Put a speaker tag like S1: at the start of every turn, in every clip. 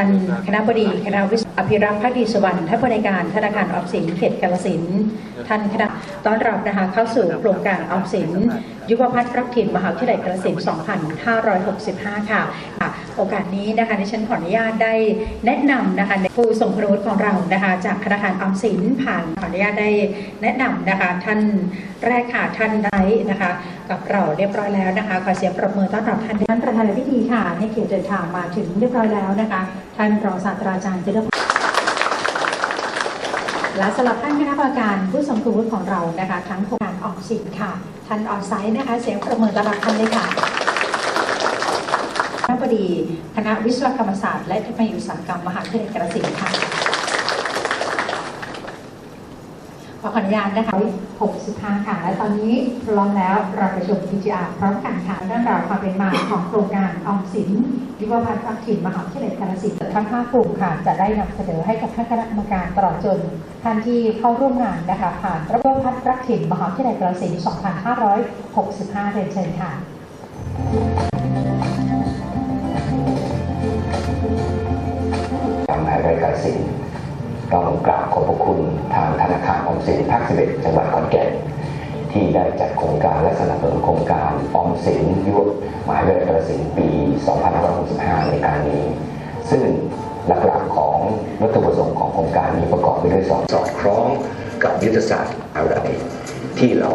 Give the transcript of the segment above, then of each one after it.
S1: ท่านคณะบดีคณะวิศวอภิรักษ์พักดีสุวรรณท่านผู้ในการธนาคารออมสินเขตกาลสินท่านคณะต้อนรับนะคะเข้าสู่โครงการออมสิน ยุวพัฒน์รักถิ่นมหาวิทยาลัยเกาฬสินธุ์2565 ค่ะ โอกาสนี้นะคะดิฉันขออนุญาตได้แนะนำนะคะผู้ทรงคุณวุของเรานะคะจากธนาคารออมสินผ่านขออนุญาตได้แนะนำนะคะท่านแรกค่ะท่านไดนะคะ กับเราเรียบร้อยแล้วนะคะขอเสียงปรบมือต้อนรับท่านท่านประธานพิธีค่ะให้เกียรติเดินทางมาถึงเรียบร้อยแล้วนะคะ ท่านรองศาสตราจารย์จิรพัฒน์ และสำหรับท่านคณะกรรมการผู้ทรงคุณวุฒิของเรานะคะ ทั้งโครงการออกสินค่ะท่านออนไซต์นะคะ เสียงประเมินตลอนรับท่านเลยค่ะคณะบดีคณะวิศวกรรมศาสตร์ และเทคโนโลยีอุตสาหกรรมมหาวิทยาลัยเกษตรค่ะ ขออนุญาตนะคะ65 ค่ะ และตอนนี้พร้อมแล้วเราไปชม PGR พร้อมกันค่ะเรื่องราวความเป็นมาของโครงการออมสินยุวพัฒน์รักถิ่นมหาวิทยาลัยกาฬสินธุ์ทั้ง5กลุ่มค่ะ จะได้นำเสนอให้กับท่านคณะกรรมการตลอดจนท่านที่เข้าร่วมงานนะคะผ่านระบบพัฒน์รักถิ่นมหาวิทยาลัยกาฬสินธุ์2565เรียนเชิญค่ะ
S2: ทางมหาวิทยาลัยกาฬสินธุ์ ต้องกราบขอบพระคุณทางธนาคารออมสินภาค11จังหวัดขอนแก่นที่ได้จัดโครงการและสนับสนุนโครงการออมสินยุวมหายาลัยกาฬสินธุ์ปี 2565 ในการนี้ ซึ่งหลักๆของวัตถุประสงค์ของโครงการนี้ประกอบไปด้วยสองสอดคล้องกับยุทธศาสตร์อะไรที่เรา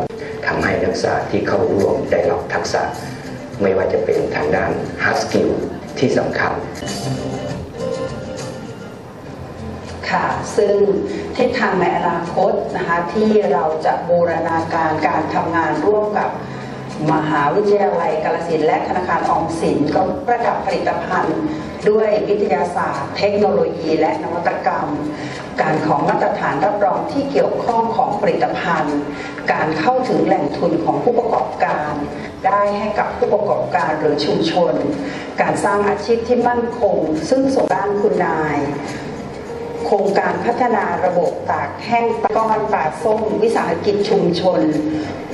S2: ทำให้นักศึกษาที่เข้าร่วมได้รับทักษะ ไม่ว่าจะเป็นทางด้าน hard skill ที่สำคัญ
S3: ค่ะซึ่งทิศทางในอนาคตนะคะที่เราจะบูรณาการการทำงานร่วมกับมหาวิทยาลัยกาฬสินและธนาคารออมสินก็ประดับผลิตภัณฑ์ ด้วยวิทยาศาสตร์ เทคโนโลยีและนวัตกรรม การของมาตรฐานรับรองที่เกี่ยวข้องของผลิตภัณฑ์ การเข้าถึงแหล่งทุนของผู้ประกอบการ ได้ให้กับผู้ประกอบการหรือชุมชน การสร้างอาชีพที่มั่นคง ซึ่งส่งด้านคุณนาย โครงการพัฒนาระบบตากแห้งก้อนปลาส้ม วิสาหกิจชุมชน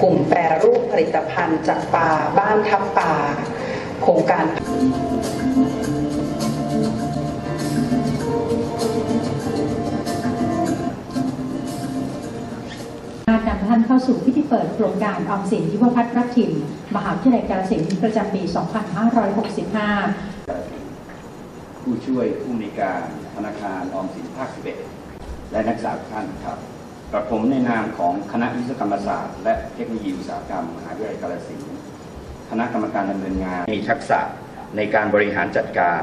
S3: กลุ่มแปรรูปผลิตภัณฑ์จากป่าบ้านทับป่า โครงการ
S1: การนำท่านเข้าสู่พิธีเปิดโครงการออมสินยุวพัฒน์รักถิ่นมหาวิทยาลัยกาฬสินธุ์ประจำปี 2565
S4: ผู้ช่วยผู้ในวยการธนาคารออมสินภาค 11 และนักศึกษาท่านครับกระผมในนามของคณะวิศวกรรมศาสตร์และเทคโนโลยีอุตสาหกรรมมหาวิทยาลัยกาฬสินธุ์คณะกรรมการดำเนินงาน มีทักษะในการบริหารจัดการ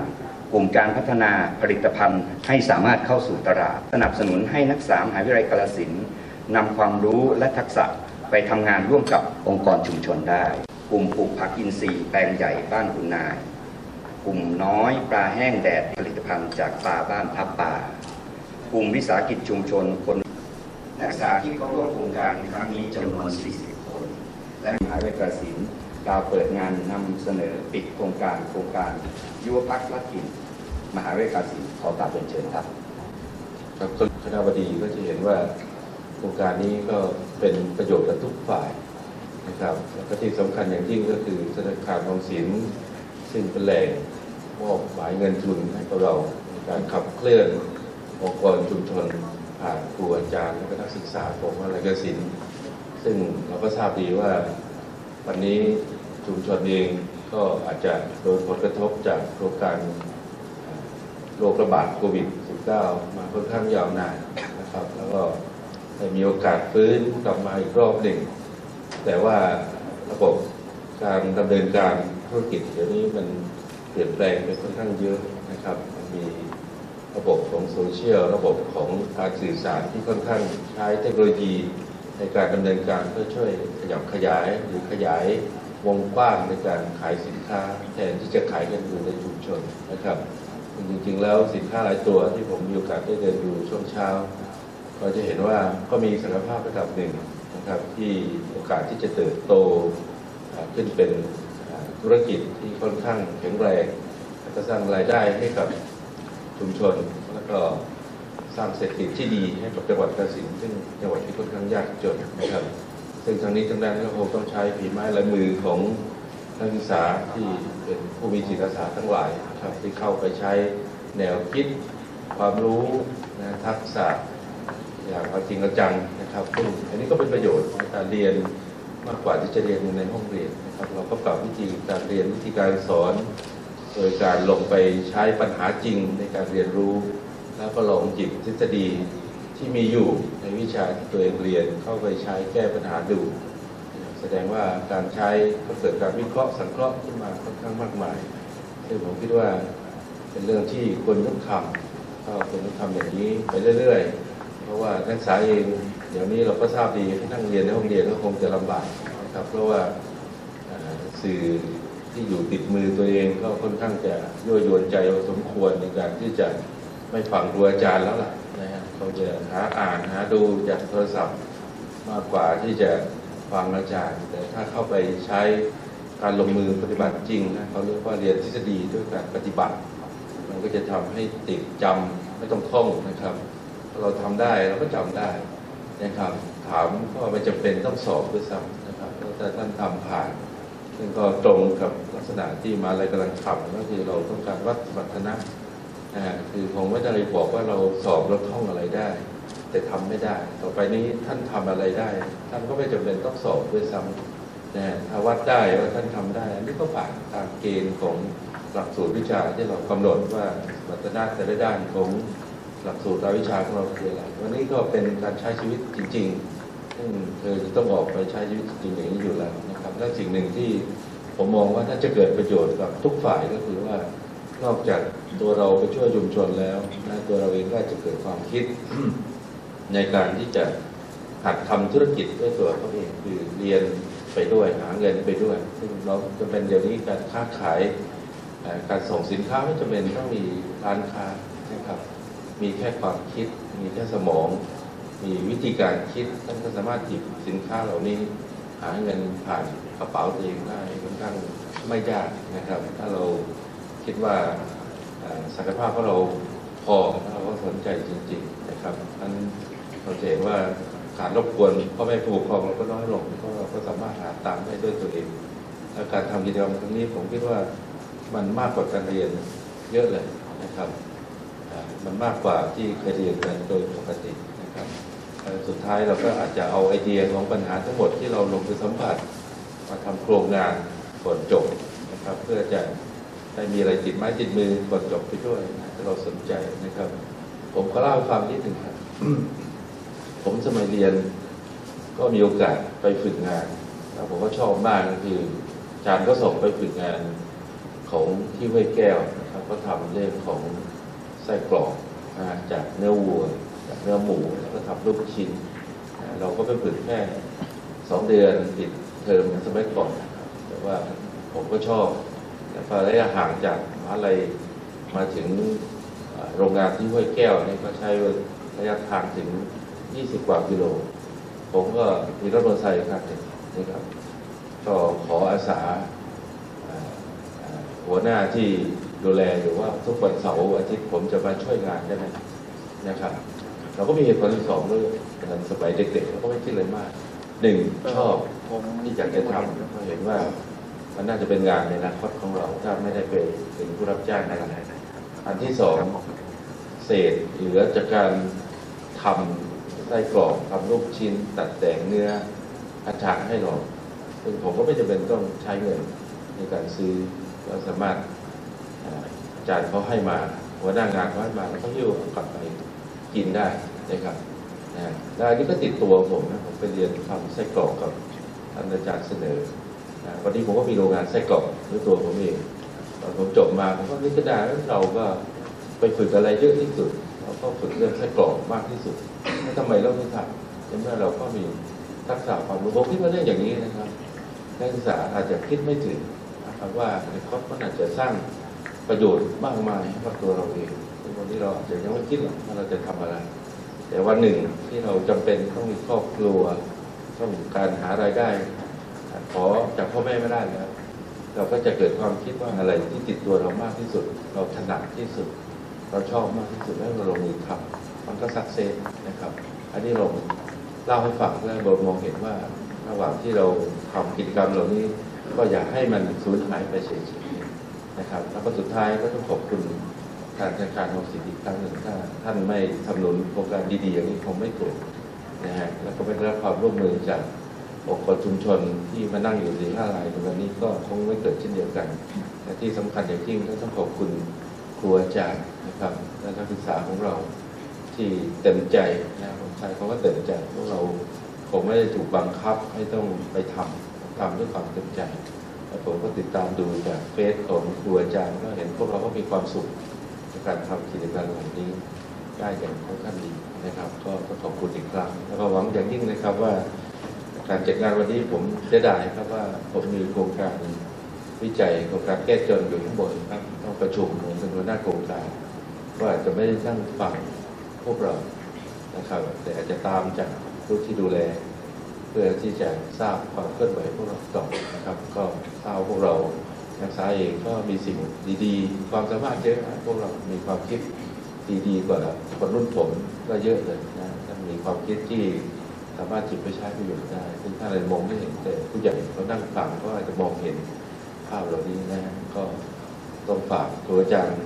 S4: กลุ่มการพัฒนาผลิตภัณฑ์ให้สามารถเข้าสู่ตลาด สนับสนุนให้นักศึกษามหาวิทยาลัยกาฬสินธุ์นำความรู้และทักษะไปทำงานร่วมกับองค์กรชุมชนได้ กลุ่มปลูกผักอินทรีย์แปลงใหญ่บ้านคุณนาย กลุ่มน้อยปลาแห้งแดดผลิตภัณฑ์จากปลาบ้านทับป่ากลุ่มวิสาหกิจชุมชนคนนักศึกษาที่เข้าร่วมโครงการนครั้งนี้จำนวน 40 คน และมหาวิทยาลัยกระสินธุ์กล่าวเปิดงานนำเสนอปิดโครงการโครงการยุวพักรักถิ่นมหาวิทยาลัยกสินขอกราบเรียนเชิญครับ
S5: ครับคณะบดีก็จะเห็นว่าโครงการนี้ก็เป็นประโยชน์กับทุกฝ่ายนะครับแล้วก็ที่สำคัญอย่างยิ่งก็คือธนาคารออมสินซึ่งเป็นแหล่ง มอบหมายเงินทุนให้กับเราในการขับเคลื่อนองค์กรชุมชนผ่านครูอาจารย์และก็นักศึกษาของมหาวิทยาลัยกสินซึ่งเราก็ทราบดีว่าวันนี้ชุมชนเองก็อาจจะโดนผลกระทบจากโครงการโรคระบาดโควิด -19 มาค่อนข้างยาวนานนะครับ แล้วก็ได้มีโอกาสฟื้นกลับมาอีกรอบหนึ่ง แต่ว่าระบบการดำเนินการธุรกิจเดี๋ยวนี้มัน ลี่ยนแปลงไปค่อนข้างเยอะนะครับ มีระบบของโซเชียล ระบบของการสื่อสารที่ค่อนข้างใช้เทคโนโลยี ในการดำเนินการเพื่อช่วยขยับขยายหรือขยายวงกว้างในการขายสินค้า แทนที่จะขายกันอยู่ในชุมชนนะครับจริงๆแล้วสินค้าหลายตัวที่ผมมีโอกาสได้เดินดูช่วงเช้า ก็จะเห็นว่าก็มีศักยภาพระดับหนึ่งนะครับที่โอกาสที่จะเติบโตขึ้นเป็น ธุรกิจที่ค่อนข้างแข็งแรงและก็สร้างรายได้ให้กับชุมชน แล้วก็สร้างเศรษฐกิจที่ดีให้กับจังหวัดกาฬสินซึ่งจังหวัดที่ค่อนข้างยากจนนะครับ ซึ่งทางนี้ทั้งนั้นก็คงต้องใช้ฝีไม้ลายมือของนักศึกษาที่เป็นผู้มีจิตอาสาทั้งหลายนะครับที่เข้าไปใช้แนวคิดความรู้นะทักษะอย่างเอาจริงจังนะครับซึ่งอันนี้ก็เป็นประโยชน์ในการเรียน มากกว่าที่จะเรียนในห้องเรียนนะครับเราก็ปรับวิธีการเรียนวิธีการสอน โดยการลงไปใช้ปัญหาจริงในการเรียนรู้ แล้วก็ลองหยิบทฤษฎีที่มีอยู่ในวิชาที่ตัวเองเรียนเข้าไปใช้แก้ปัญหาดู แสดงว่าการใช้ก็เกิดการวิเคราะห์สังเคราะห์ขึ้นมาค่อนข้างมากมายซึ่งผมคิดว่าเป็นเรื่องที่ควรต้องทำก็ควรต้องทำอย่างนี้ไปเรื่อย ๆ เพราะว่านักศึกษาเอง เดี๋ยวนี้เราก็ทราบดีให้นั่งเรียนในห้องเรียนก็คงจะลำบากนะครับ เพราะว่าสื่อที่อยู่ติดมือตัวเองก็ค่อนข้างจะยั่วยวนใจพอสมควรในการที่จะไม่ฟังครูอาจารย์แล้วล่ะนะฮะเขาจะหาอ่านหาดูจากโทรศัพท์มากกว่าที่จะฟังอาจารย์ แต่ถ้าเข้าไปใช้การลงมือปฏิบัติจริงนะเขาเรียกว่าเรียนทฤษฎีด้วยการปฏิบัติ มันก็จะทำให้ติดจำไม่ต้องท่องนะครับ เราทำได้เราก็จำได้ นะครับ ถามก็ไม่จำเป็นต้องสอบด้วยซ้ำนะครับเพราะถ้าท่านทำผ่านซึ่งก็ตรงกับลักษณะที่มาอะไรกำลังทำก็คือเราต้องการวัดสมรรถนะนะคือคงไม่ได้บอกว่าเราสอบแล้วท่องอะไรได้ แต่ทำไม่ได้ ต่อไปนี้ท่านทำอะไรได้ ท่านก็ไม่จำเป็นต้องสอบด้วยซ้ำนะฮะถ้าวัดได้ว่าท่านทำได้อันนี้ก็ผ่านตามเกณฑ์ของหลักสูตรวิชาที่เรากำหนดว่าสมรรถนะแต่ละด้านของ หลักสูตรรายวิชาของเราคืออะไรวันนี้ก็เป็นการใช้ชีวิตจริงๆ ซึ่งเธอจะต้องออกไปใช้ชีวิตจริงอย่างนี้อยู่แล้วนะครับ และสิ่งหนึ่งที่ผมมองว่าถ้าจะเกิดประโยชน์กับทุกฝ่ายก็คือว่านอกจากตัวเราไปช่วยชุมชนแล้วนะตัวเราเองก็จะเกิดความคิดในการที่จะหัดทำธุรกิจด้วยตัวเขาเองคือเรียนไปด้วยหาเงินไปด้วย ซึ่งเราจะเป็นเดี๋ยวนี้การค้าขายการส่งสินค้าไม่จำเป็นต้องมีร้านค้านะครับ มีแค่ความคิด มีแค่สมอง มีวิธีการคิดท่านก็สามารถหยิบสินค้าเหล่านี้หาเงินผ่านกระเป๋าตัวเองได้ค่อนข้างไม่ยากนะครับ ถ้าเราคิดว่าศักยภาพของเราพอถ้าเราก็สนใจจริง ๆ นะครับนั้นเราเห็นว่าขาดรบกวนพ่อแม่ผู้ปกครองเราก็น้อยลงเพราะเราก็สามารถหาตามได้ด้วยตัวเองและการทำกิจกรรมครั้งนี้ผมคิดว่ามันมากกว่าการเรียนเยอะเลยนะครับ มันมากกว่าที่เคยเรียนกันโดยปกตินะครับสุดท้ายเราก็อาจจะเอาไอเดียของปัญหาทั้งหมดที่เราลงไปสัมผัสมาทำโครงงานก่อนจบนะครับ เพื่อจะได้มีอะไรติดไม้ติดมือก่อนจบไปด้วยนะถ้าเราสนใจนะครับ ผมก็เล่าให้ฟังนิดหนึ่งครับผมสมัยเรียนก็มีโอกาสไปฝึกงานแล้วผมก็ชอบมากก็คืออาจารย์ก็ส่งไปฝึกงานของที่ห้วยแก้วนะครับ ก็ทำเรื่องของ ส้กรอกจากเนื้อวัวจากเนื้อหมูแล้วก็ทำลูกชิ้น เราก็ไปฝึกแค่สองเดือนติดเทอมสมัยก่อนแต่ว่าผมก็ชอบ แต่พอระยะห่างจากมหาลัยมาถึงโรงงานที่ห้วยแก้วนี่ก็ใช้ระยะทางถึง 20 กว่ากิโล ผมก็มีรถมอเตอร์ไซค์ครับนึ่งนะครับ ก็ขออาสาเอ่อเอ่อหัวหน้าที่ ดูแลอยู่ว่าทุกวันเสาร์อาทิตย์ผมจะมาช่วยงานได้ไหมนะครับ เราก็มีเหตุผลที่สองด้วยตอนสมัยเด็กๆเราก็ไม่คิดอะไรมากหนึ่งชอบที่อยากจะทำเพราะเห็นว่ามันน่าจะเป็นงานในอนาคตของเราถ้าไม่ได้เป็นเป็นผู้รับจ้างอะไรอันที่สองเศษเหลือจากการทำไส้กรอกทำลูกชิ้น ตัดแต่งเนื้ออาจารย์ให้เราซึ่งผมก็ไม่จำเป็นต้องใช้เงินในการซื้อเราสามารถ จารย์เขาให้มาหัวหน้างานเขาให้มาแล้วก็หิ้วกลับไปกินได้นะครับนะแล้วอันนี้ก็ติดตัวผมนะผมไปเรียนทำไส้กรอกกับท่านอาจารย์เสนอนะวันนี้ผมก็มีโรงงานไส้กรอกด้วยตัวผมเองตอนผมจบมาผมก็นึกได้ว่าเราก็ไปฝึกอะไรเยอะที่สุดเราก็ฝึกเรื่องไส้กรอกมากที่สุดแล้วทำไมเราไม่ทำในเมื่อเราก็มีทักษะความรู้ผมคิดว่าเรื่องอย่างนี้นะครับนักศึกษาอาจจะคิดไม่ถึงนะครับว่าในคอร์สมันอาจจะสร้าง ประโยชน์มากมายให้กับตัวเราเองวันนี้เราอาจจะยังไม่คิดหรอกว่าเราจะทำอะไร แต่วันหนึ่งที่เราจำเป็นต้องมีครอบครัวต้องการหารายได้ ขอจากพ่อแม่ไม่ได้แล้วเราก็จะเกิดความคิดว่าอะไรที่ติดตัวเรามากที่สุด เราถนัดที่สุด เราชอบมากที่สุดแล้วเราลงมือทำมันก็สักเซสนะครับ อันนี้เราเล่าให้ฟังเพื่อเรามองเห็นว่าระหว่างที่เราทำกิจกรรมเหล่านี้ ก็อย่าให้มันสูญหายไปเฉยๆ นะครับ แล้วก็สุดท้ายก็ต้องขอบคุณทางธนาคารออมสินอีกครั้งหนึ่งถ้าท่านไม่สนับสนุนโครงการดีๆอย่างนี้คงไม่เกิดนะฮะแล้วก็ไม่ได้รับความร่วมมือจากองค์กรชุมชนที่มานั่งอยู่สี่ห้ารายในวันนี้ก็คงไม่เกิดเช่นเดียวกันแต่ที่สำคัญอย่างยิ่งก็ต้องขอบคุณครูอาจารย์นะครับและนักศึกษาของเราที่เต็มใจนะผมใช้คำว่าเต็มใจพวกเราคงไม่ได้ถูกบังคับให้ต้องไปทำทำด้วยความเต็มใจ ผมก็ติดตามดูจากเฟซของครูอาจารย์ก็เห็นพวกเราก็มีความสุขในการทำกิจกรรมเหล่านี้ได้อย่างค่อนข้างดีนะครับ ก็ขอบคุณอีกครั้งแล้วก็หวังอย่างยิ่งนะครับว่าการจัดงานวันนี้ผมเสียดายครับว่าผมมีโครงการวิจัยโครงการแก้จนอยู่ข้างบนครับต้องประชุมผมเป็นหัวหน้าโครงการก็อาจจะไม่ได้นั่งฟังพวกเรานะครับ แต่อาจจะตามจากผู้ที่ดูแล เพื่อที่จะทราบความเคลื่อนไหวพวกเราต่อนะครับ ก็ทราบพวกเรานักศึกษาเองก็มีสิ่งดีๆ ความสามารถเยอะนะพวกเรามีความคิดดีๆกว่าคนรุ่นผมก็เยอะเลยนะท่านมีความคิดที่สามารถจิบไปใช้ประโยชน์ได้ ซึ่งถ้าเรามองไม่เห็นแต่ผู้ใหญ่เขานั่งฟังก็อาจจะมองเห็นภาพเหล่านี้นะก็ต้องฝากครูอาจารย์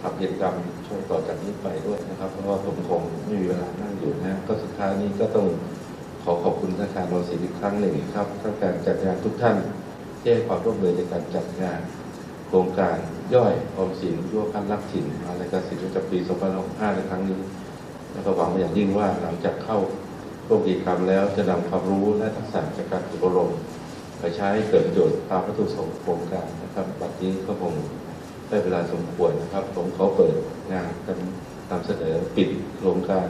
S5: ทำกิจกรรมช่วงต่อจากนี้ไปด้วยนะครับ เพราะว่าผมคงไม่มีเวลานั่งอยู่นะ ก็สุดท้ายนี้ก็ต้อง ขอขอบคุณธนาคารโนสินอีกครั้งหนึ่งครับทั้งการจัดงานทุกท่านที่ให้ความร่วมมือในการจัดงานโครงการย่อยออมสินยั่วพันรักถิ่นมาในการสินประจำปี2065ในครั้งนี้ แล้วก็หวังเป็นอย่างยิ่งว่าหลังจากเข้าร่วมกิจกรรมแล้วจะนำความรู้และทักษะจากการอบรมไปใช้เกิดประโยชน์ตามวัตถุประสงค์โครงการนะครับบัดนี้ก็คงได้เวลาสมควรนะครับ ผมขอเปิดงานกันนำเสนอปิดโครงการ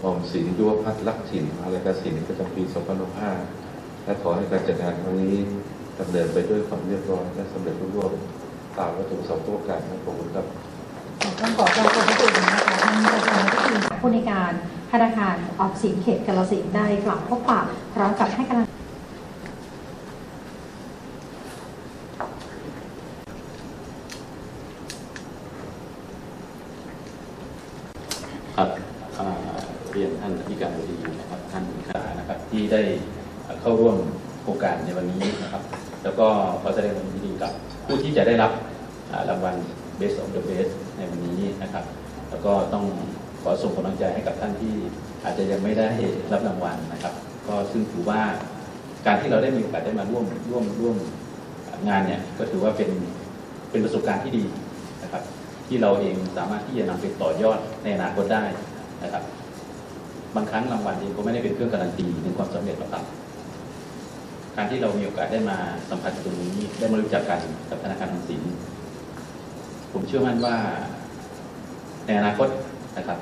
S5: หม่อมสินยุวพัฒน์ลักถิ่นมหาลัยกสินประจำปี2065และขอให้การจัดงานครั้งนี้ดำเนินไปด้วยความเรียบร้อยและสำเร็จรุ่งเรืองตามวัตถุประสงค์ทุกประการนะขอบคุณครับ
S1: ต้องขอขอบคุณทุกท่านนะคะท่านประธานก็คือผู้ในการธนาคารออมสินเขตกาลสินได้กล่าวพบปะพร้อมกับให้กำลัง
S6: ครับอ่าเรียนท่านอธิการบดีนะครับท่านขานะครับที่ได้เข้า ร่วมโครงการในวันนี้นะครับ แล้วก็ขอแสดงความยินดีกับผู้ที่จะได้รับรางวัล Best of the Best ในวันนี้นะครับ แล้วก็ต้องขอส่งกำลังใจให้กับท่านที่อาจจะยังไม่ได้รับรางวัลนะครับ ก็ซึ่งถือว่าการที่เราได้มีโอกาสได้มาร่วมร่วมร่วมงานเนี่ยก็ถือว่าเป็นเป็นประสบการณ์ที่ดีนะครับ ที่เราเองสามารถที่จะนำไปต่อยอดในอนาคตได้นะครับ บางครั้งรางวัลเองก็ไม่ได้เป็นเครื่องการันตีถึงความสำเร็จหรอกครับ การที่เรามีโอกาสได้มาสัมผัสตรงนี้ได้มารู้จักกันกับธนาคารออมสิน ผมเชื่อมั่นว่าในอนาคตนะครับ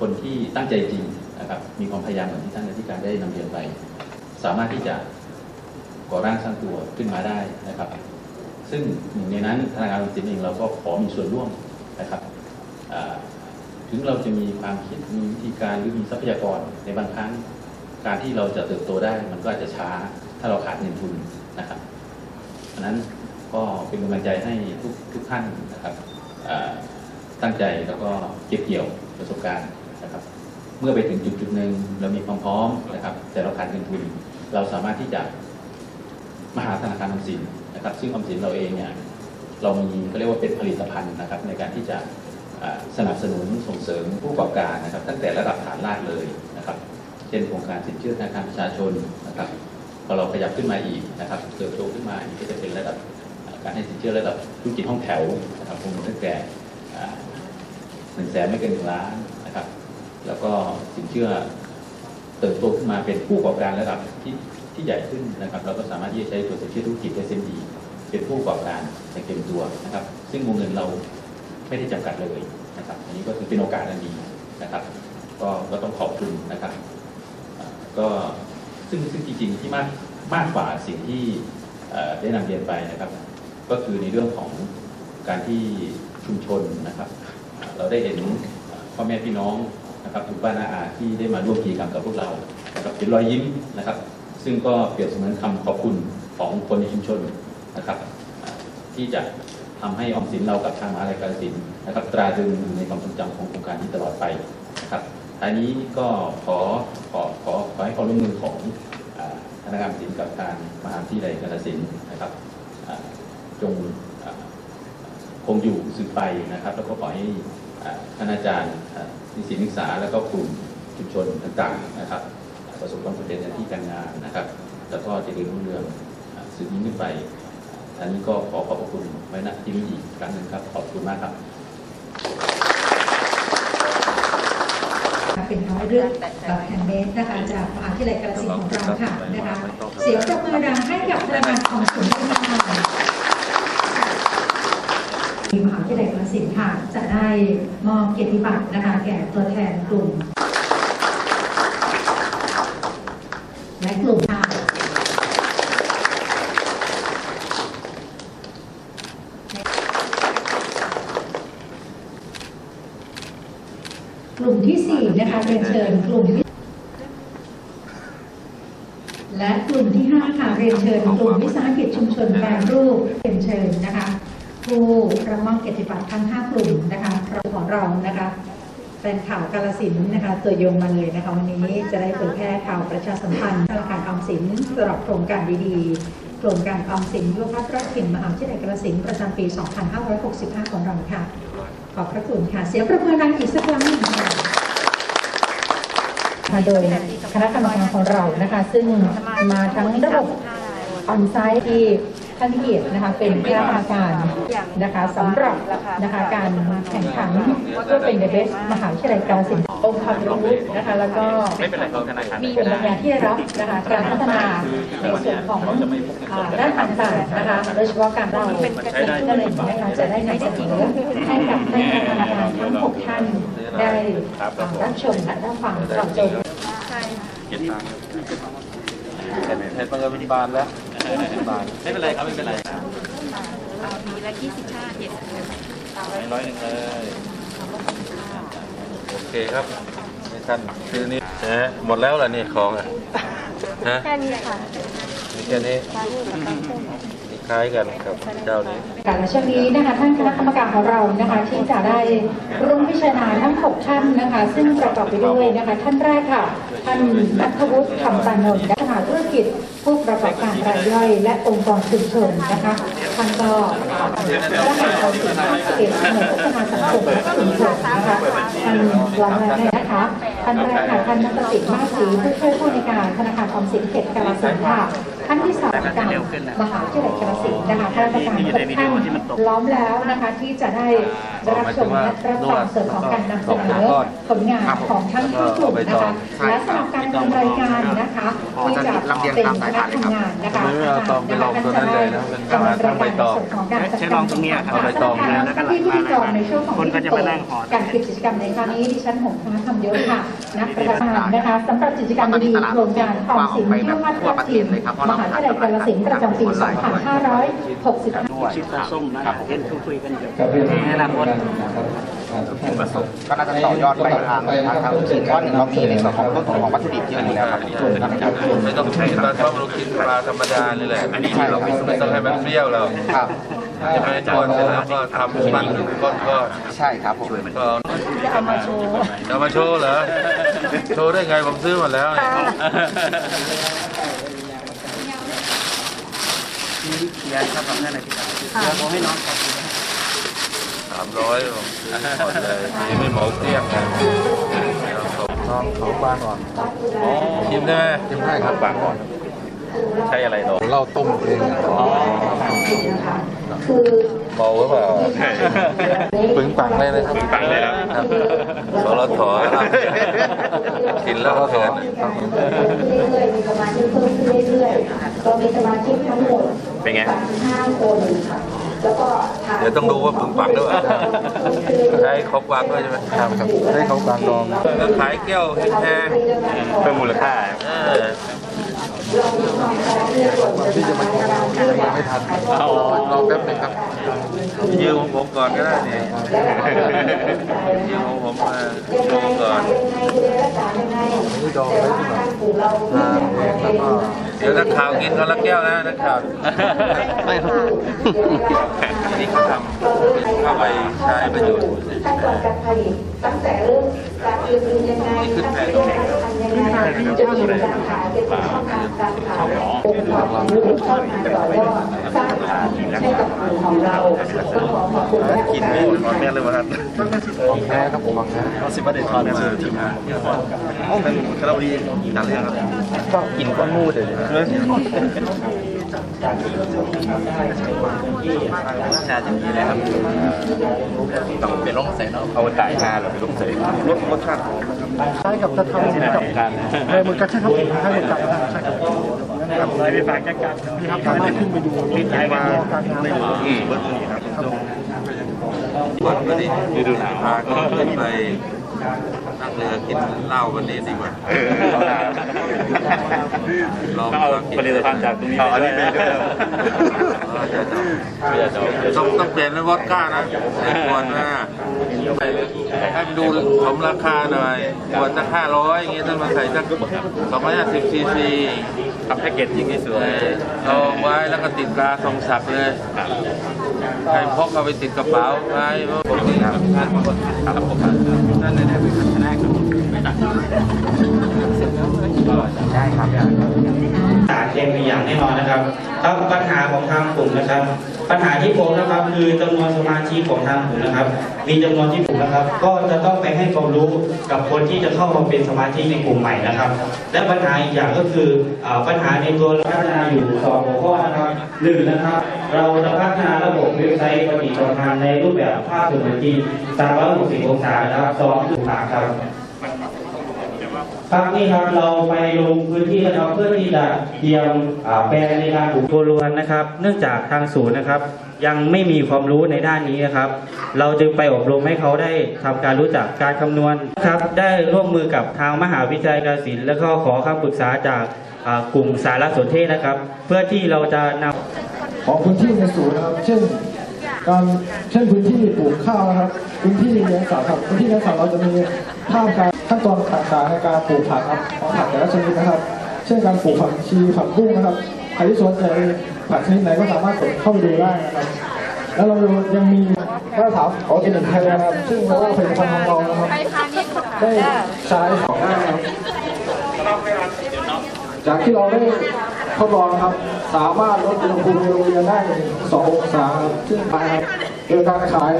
S6: คนที่ตั้งใจจริงนะครับ มีความพยายามเหมือนที่ท่านอธิการได้นำเรียนไป สามารถที่จะก่อร่างสร้างตัวขึ้นมาได้นะครับ ซึ่งหนึ่งในนั้นธนาคารออมสินเองเราก็ขอมีส่วนร่วมนะครับถึงเราจะมีความคิดมีวิธีการหรือมีทรัพยากรในบางครั้งการที่เราจะเติบโตได้มันก็อาจจะช้าาเราขาดเงินทุนนะครับอันนั้นก็เป็นกำลังใจให้ทุกทุกท่านนะครับตั้งใจแล้วก็เก็บเกี่ยวประสบการณ์นะครับ เมื่อไปถึงจุดจุดหนึ่งเรามีความพร้อมนะครับ แต่เราขาดเงินทุน เราสามารถที่จะมหาธนาคารออมสินนะครับ ซึ่งออมสินเราเองเนี่ยเรามีก็เรียกว่าเป็นผลิตภัณฑ์นะครับ ในการที่จะสนับสนุนส่งเสริมผู้ประกอบการนะครับ ตั้งแต่ระดับฐานรากเลยนะครับ เช่นโครงการสินเชื่อธนาคารประชาชนนะครับ พอเราขยับขึ้นมาอีกนะครับเติบโตขึ้นมาอีกก็จะเป็นระดับการให้สินเชื่อระดับธุรกิจห้องแถวนะครับคงตั้งแต่หนึ่งแสนไม่เกินหนึ่งล้านนะครับ แล้วก็สินเชื่อเติบโตขึ้นมาเป็นผู้ประกอบการระดับที่ที่ใหญ่ขึ้นนะครับ เราก็สามารถที่จะใช้ตัวสินเชื่อธุรกิจ SME เป็นผู้ประกอบการในเต็มตัวนะครับ ซึ่งวงเงินเราไม่ได้จำกัดเลยนะครับ อันนี้ก็ถือเป็นโอกาสอันดีนะครับ ก็ก็ต้องขอบคุณนะครับ ก็ ซึ่งซึ่งจริงๆที่มากมากกว่าสิ่งที่ได้นำเรียนไปนะครับ ก็คือในเรื่องของการที่ชุมชนนะครับ เราได้เห็นพ่อแม่พี่น้องนะครับทุกบ้านอาอาที่ได้มาร่วมกิจกรรมกับพวกเรานะครับเป็นรอยยิ้มนะครับ ซึ่งก็เปรียบเสมือนคำขอบคุณของคนในชุมชนนะครับ ที่จะทำให้ออมสินเรากับทางมหาลัยกาฬสินนะครับ ตราตรึงอยู่ในความทรงจำของโครงการนี้ตลอดไปนะครับท้ายนี้ก็ขอขอขอขอ ให้ความร่วมมือของธนาคารสินกับทางมหาวิทยาลัยกาฬสินนะครับจงคงอยู่สืบไปนะครับ แล้วก็ขอให้อ่าท่านอาจารย์อ่านิสิตนักศึกษาแล้วก็กลุ่มชุมชนต่างๆนะครับ ประสบความสำเร็จในที่การงานนะครับแล้วก็เจริญรุ่งเรื่องสืบยิ่งขึ้นไปอ่าท่านนี้ก็ขอขอบคุณไว้ณที่นี้อีกครั้งหนึ่งครับ ขอบคุณมากครับ
S1: เป็นน้อยเรื่องแบบแฮนเมดนะคะจากมหาวิทยาลัยกาฬสินธุ์ของเราค่ะนะคะ เสียงปรบมือดังให้กับธนาคานของศูนด้วยค่ะมหาวิทยาลัยกาฬสินธุ์ค่ะ จะได้มอบเกียรติบัตรนะคะแก่ตัวแทนกลุ่ม และกลุ่มค่ะ กลุ่มที่สี่นะคะเรียนเชิญกลุ่มที่และกลุ่มที่ห้าค่ะเรียนเชิญกลุ่มวิสาหกิจชุมชนแปรรูปเรียนเชิญนะคะ ผู้รับมอบเกียรติบัตรทั้งห้ากลุ่มนะคะเราของเรานะคะแฟนข่าวกาลสินนะคะ ตัวยงมาเลยนะคะวันนี้จะได้เผยแพร่ข่าวประชาสัมพันธ์ธนาคารออมสินสำหรับโครงการดีๆโครงการออมสินยุวพัฒน์รักถิ่นมหาวิทยาลัยกาลสินประจำปี 2565 ของเราค่ะ ขอบพระคุณค่ะ เสียงประเมินดังอีกสักครั้งหนึ่งค่ะมาโดยคณะกรรมการของเรานะคะ ซึ่งมาทั้งระบบออนไซต์ที่ ท่านเกียรตินะคะเป็นคณะกรรมการนะคะสำหรับนะคะการแข่งขันเพื่อเป็นเดอะเบสมหาวิทยาลัยกาฬสินธุ์องค์ความรู้นะคะแล้วก็มีภูมิปัญญาที่ได้รับนะคะการพัฒนาในส่วนของอ่าด้านต่างๆนะคะโดยเฉพาะการเราสิ่งที่เราเลยนะคะจะได้นำเสนอให้กับท่านคณะกรรมการทั้งหกท่านได้อ่ารับชมและรับฟังตอบโจทย์
S7: เห็นบังเอิญเป็นบานแล้วบาน
S6: ไม่เป็นไรครับไม่เป็นไร
S8: มีละยี่สิบห้าเจ็ด
S6: ร้อยหนึ่งเลย
S7: โอเคครับให้ท่านซื้อนี้นะหมดแล้วเหรอนี่ของอะฮะ
S8: แค่นี้ค่ะ
S7: มีแค่นี้คล้ายกันครับเจ้านี้
S1: ค่ะและช่วงนี้นะคะท่านคณะกรรมการของเรานะคะที่จะได้ร่วมพิจารณาทั้ง 6 ท่านนะคะ ซึ่งประกอบไปด้วยนะคะ ท่านแรกค่ะ ท่านนัทวุฒิคำปานนท์และธุรกิจ ผู้ประกอบการรายย่อยและองค์กรชุมชนนะคะท่านก็ได้ให้ความสินค้าเกี่ยวกับพัฒนาสังคมและชุมชนนะคะท่านรองนายนะคะท่านแรกค่ะท่านนักสิทธิ์มากศรีผู้ช่วยผู้ในการธนาคารออมสินเขตกาฬสินธุ์ค่ะ ท่านที่สองการมหาวิทยาลัยกาฬสินธุ์นะคะข้าราชการทุกท่านล้อมแล้วนะคะที่จะได้รับชมและรับฟังส่วนของการนำเสนอผลงานของทั้งห้ากลุ่มนะคะและสำหรับการดำเนินรายการนะคะที่จะเป็นคณะทำงานนะคะ
S7: ไม่เอาตองไปลองตัวนั้นเลยนะเป็น
S1: ดำเนินรายการในส่วนของการจัดการ
S7: เอาไปตองเนี่ย
S1: หน้าที่พิธีกรในช่วงของพิธีเปิดการกิจกรรมในครั้งนี้ดิฉันหงคณะทำเยอะค่ะนักประธานนะคะสำหรับกิจกรรมดีๆโครงการออมสินเพื่อวัดรับทีมมหาวิทยาลัยกาฬสินธุ์ประจำปี 2565
S9: ชิดส้มนะครับเห็นคุยๆกันอยู่
S10: ในอนาคต
S9: ก็น่าจะต่อยอดไปทางทางทางสิ่งก้อนหนึ่งเรามีในส่วนของต้นทุนของวัตถุดิบเยอะอยู่แล้วครับส่วนนะครับ
S7: ไม่ต้องใช้ปลาช่อนเรากินปลาธรรมดานี่แหละอันนี้เราไม่ต้องให้มันเปรี้ยวเรา
S9: ครับ
S7: จะไปทอดเสร็จแล้วก็ทำมันก้อนก็
S9: ใช่ครับผม
S7: ก็เอามาโชว์เอามาโชว์เหรอโชว์ได้ไงผมซื้อหมดแล้วเนี่ย
S9: ยายครับทำได้ไหนพี่ครับเดี๋ยวผมให้น้องขอบคุณ
S7: สามร้อยผมหมดเลยยังไม่เหมาเกลี้ยงนะลองของบางก่อนชิมได้ไหมชิมได้ครับบางก่อน ใช้อะไรหรอเราต้มเอง เมาหรือเปล่าปึงปังเลยนะครับปึงปังเลยครับสรถอกินแล้วก็เกิน
S1: เรื่อยๆมีสมาชิกเพิ่มขึ้นเรื่อยๆเรามีสมาชิกทั้งหมด
S7: เป็นไง
S1: 35คนแล้วก็ทาง
S7: เดี๋ยวต้องดูว่าปึงปังด้วยใช้เขาบางด้วยใช่ไหมครับครับใช้เขาบางดองแล้วขายแก้วแพงเพิ่มมูลค่าเออ
S1: ที่จะมาไม่ทันเร
S7: อแป๊บนึงครับ ยืมของผมก่อนก็ได้นี่ยืมของผมมาดูก่อน
S1: นี่ดองไว้ที่ไหนเราเองแล้วก็
S7: เดี๋ยวนักข่าวกินคนละแก้วนะนักข่าวไม่ครับนี่เขาทำเข้าไปใช้ประโยชน์
S1: ขั้นตอนการผลิตตั้งแต่เริ่มการยืนยังไง
S7: นี่ขึ้นแพง
S1: ทำยังไง
S11: นะคะจะมีการขายเป็นช่องการขายองค์ความรู้ช่องทางต่อยอดสร้างสรรค์ให้กับกลุ่มของเราก็ขอขอบคุณและโอกาส
S12: ตอนแม่เลยครับแพ้ครับผมบังคับเขาสิบวันเด็ดทอนมาทีมงานเป็นคาราบดีหนังเรื่องครับก็กินก้อนมูดเลยชาจะมีอะไรครับต้องเป็นร่องใส่เนาะเอาตายชาหรือเป็นร่องใส่รสรสชาติ ใช่กับ
S13: กับจะทำเหมือนกับในเหมือนกันใช่ครับคล้ายเหมือนกันใช่ครับ
S12: เลยไปฝากแก้กัน
S13: นี่ครับสามารถขึ้นไปดู
S12: นิดมา
S13: การงาน
S12: ไม่รู้เบิร์ดนี่ครับ
S7: วันวันนี้ฤดูหนาวพาก็ขึ้นไป นั่งเรือกินเหล้าวันนี้ดีกว่าลอง
S14: เอาผลิตภัณฑ์จากตรงนี้
S7: เอาอันนี้ไปด้วยต้องต้องเปลี่ยนเป็นวอดก้านะไอ้ขวดนะให้ดูสมราคาหน่อยขวดสักห้าร้อยอย่างเงี้ยต้องมาใส่สักสองร้อยห้าสิบซีซี
S14: ทำแพ็กเกจยิ่งที่สวย
S7: เอาไว้แล้วก็ติดกาทรงศักดิ์เลยใครพกเอาไปติดกระเป๋าไว้ ครับครับผมนั่นเลยได้เป็นคณะครับ
S15: สารเคมีอย่างแน่นอนนะครับครับปัญหาของทางกลุ่มนะครับ ปัญหาที่ผมนะครับ คือจำนวนสมาชิกของทางกลุ่มนะครับ มีจำนวนที่ผมนะครับ ก็จะต้องไปให้ความรู้กับคนที่จะเข้ามาเป็นสมาชิกในกลุ่มใหม่นะครับ และปัญหาอีกอย่างก็คือปัญหาในตัวพัฒนาอยู่สองหัวข้อนะครับหนึ่งนะครับ เราจะพัฒนาระบบเว็บไซต์ปฏิสัมพันธ์ในรูปแบบภาพเสมือนจริง360องศานะครับสองจุดสามครับครับนี่ครับเราไปลงพื้นที่นะครับเพื่อที่จะเตรียมแปลในการปลูกตัวรวนนะครับ เนื่องจากทางศูนย์นะครับ ยังไม่มีความรู้ในด้านนี้นะครับ เราจึงไปอบรมให้เขาได้ทำการรู้จักการคำนวณครับ ได้ร่วมมือกับทางมหาวิทยาลัยกาฬสินและก็ขอคำปรึกษาจากกลุ่มสารสนเทศนะครับ เพื่อที่เราจะนำ
S13: ของพื้นที่ในศูนย์นะครับ เช่น การเช่นพื้นที่ปลูกข้าวนะครับ พื้นที่เลี้ยงสัตว์ครับ พื้นที่เลี้ยงสัตว์เราจะมีท่ามการขั้นตอนต่างๆในการปลูกผักครับของผักแต่ละชนิดนะครับ เช่นการปลูกผักชีผักบุ้งนะครับใครที่สนใจผักชนิดไหนก็สามารถกดเข้าไปดูได้นะครับแล้วเรายังมีมาตรฐานออร์แกนิกไทยนะครับ ซึ่งเราว่าผลิตภัณฑ์ของเรานะครับ
S16: ไปพาณิชย์ค่ะ
S13: ได้ใช้ของได้นะครับจากที่เราได้ ทดลองครับ สามารถลดอุณหภูมิในโรงเรียนได้ถึง2องศาครับซึ่งไปครับโดยการขาย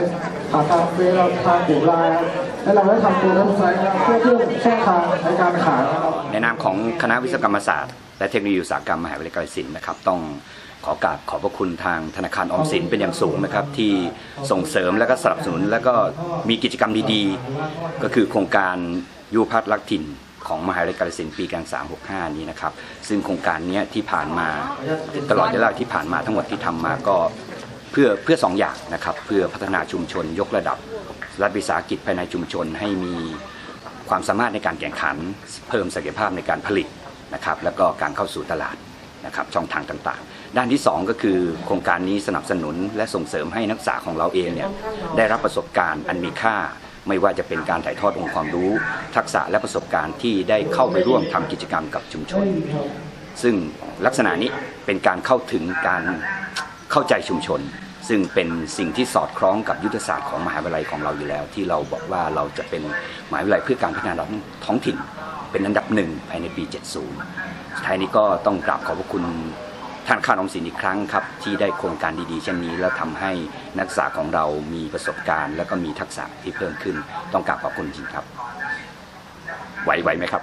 S13: ผ่านทางเฟซทางกลุ่มไลน์และเราได้ทำตัวเว็บไซต์เพื่อเพิ่มช่องทางในการขายครับ
S2: ในนามของคณะวิศวกรรมศาสตร์ และเทคโนโลยีอุตสาหกรรมมหาวิทยาลัยกาฬสินธุ์นะครับต้องขอกราบขอบพระคุณทางธนาคารออมสินเป็นอย่างสูงนะครับ ที่ส่งเสริมและก็สนับสนุน แล้วก็มีกิจกรรมดีๆ ก็คือโครงการยูพัฒน์รักถิ่น ของมหาวิทยาลัยกาฬสินธุ์ปีการ365 นี้นะครับ ซึ่งโครงการนี้ที่ผ่านมาตลอดระยะเวลาที่ผ่านมาทั้งหมดที่ทำมาก็เพื่อเพื่อสองอย่างนะครับ เพื่อพัฒนาชุมชนยกระดับรัฐวิสาหกิจภายในชุมชนให้มีความสามารถในการแข่งขัน เพิ่มศักยภาพในการผลิตนะครับแล้วก็การเข้าสู่ตลาดนะครับช่องทางต่างๆ ด้านที่ 2 ก็คือโครงการนี้สนับสนุนและส่งเสริมให้นักศึกษาของเราเองเนี่ยได้รับประสบการณ์อันมีค่า ไม่ว่าจะเป็นการถ่ายทอดองค์ความรู้ ทักษะและประสบการณ์ที่ได้เข้าไปร่วมทำกิจกรรมกับชุมชน ซึ่งลักษณะนี้เป็นการเข้าถึงการเข้าใจชุมชน ซึ่งเป็นสิ่งที่สอดคล้องกับยุทธศาสตร์ของมหาวิทยาลัยของเราอยู่แล้ว ที่เราบอกว่าเราจะเป็นมหาวิทยาลัยเพื่อการพัฒนาท้องถิ่น เป็นอันดับหนึ่งภายในปี 70ท้ายนี้ก็ต้องกราบขอบพระคุณ ท่านข้าวนอมสินอีกครั้งครับ ที่ได้โครงการดีๆเช่นนี้ แล้วทำให้นักศึกษาของเรามีประสบการณ์ และก็มีทักษะที่เพิ่มขึ้น ต้องกราบขอบคุณจริงครับ ไหวไหวไหมครับ